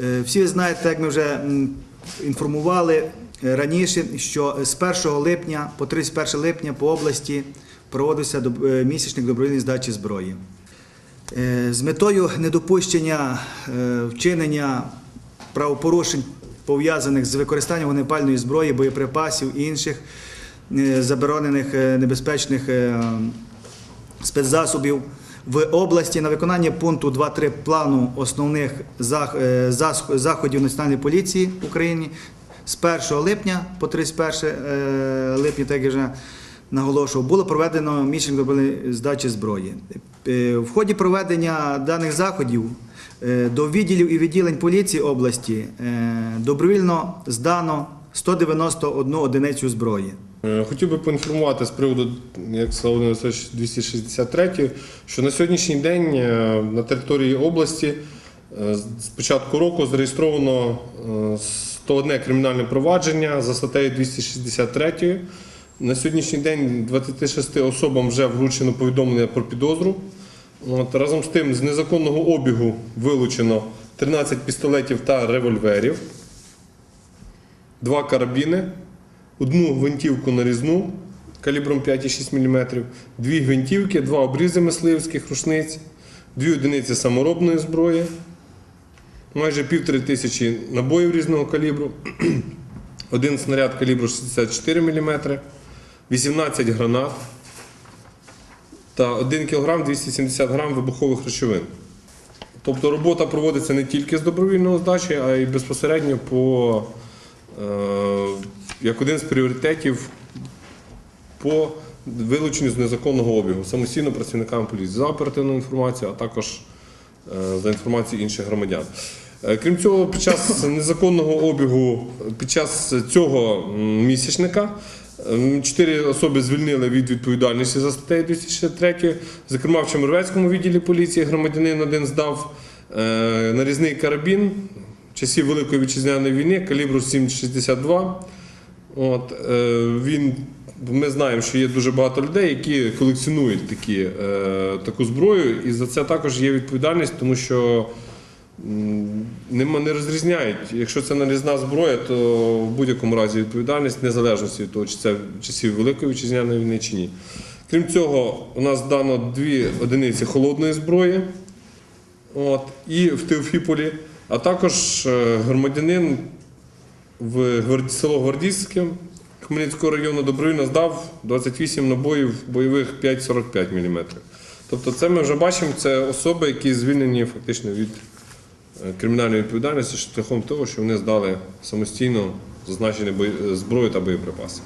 Е, Всі ви знаєте, як ми вже інформували е, раніше, що з 1 липня по 31 липня по області проводився е, місячник добровільної здачі зброї. З метою недопущення вчинення правопорушень, пов'язаних з використанням вогнепальної зброї, боєприпасів і інших заборонених небезпечних спецзасобів в області на виконання пункту 2.3 плану основних е, заходів Національної поліції України з 1 липня по 31 е, липня, так я вже наголошував, було проведено добровільної здачі зброї. Е, В ході проведення даних заходів до відділів і відділень поліції області добровільно здано 191 одиницю зброї. Е, Хотів би поінформувати з приводу, як сказав Володимир Васильович, 263, що на сьогоднішній день е, на території області е, з початку року зареєстровано е, 101 кримінальне провадження за статтею 263. На сьогоднішній день 26 особам вже вручено повідомлення про підозру. От, разом з тим, з незаконного обігу вилучено 13 пістолетів та револьверів, два карабіни, одну гвинтівку нарізну калібром 5,6 мм, дві гвинтівки, два обрізи мисливських рушниць, дві одиниці саморобної зброї, майже півтори тисячі набоїв різного калібру, один снаряд калібру 64 мм, 18 гранат та 1 кг 270 г вибухових речовин. Тобто робота проводиться не тільки з добровільного здачі, а й безпосередньо по, е, як один з пріоритетів по вилученню з незаконного обігу самостійно працівниками поліції за оперативну інформацію, а також е, за інформацією інших громадян. Е, Крім цього, під час незаконного обігу, під час цього місячника чотири особи звільнили від відповідальності за статтею 263. Зокрема, в Чемеровецькому відділі поліції громадянин один здав е, нарізний карабін часів Великої вітчизняної війни калібру 7,62. От, е, він, ми знаємо, що є дуже багато людей, які колекціонують такі, е, таку зброю, і за це також є відповідальність, тому що нема, не розрізняють. Якщо це нарізна зброя, то в будь-якому разі відповідальність, незалежно від того, чи це часів Великої вітчизняної війни чи ні. Крім цього, у нас дано дві одиниці холодної зброї от, і в Теофіполі, а також е, громадянин в село Гвардійське Хмельницького району добровільно здав 28 набоїв бойових 5,45 мм. Тобто це ми вже бачимо, це особи, які звільнені фактично від е, кримінальної відповідальності шляхом того, що вони здали самостійно зазначені зброю та боєприпаси.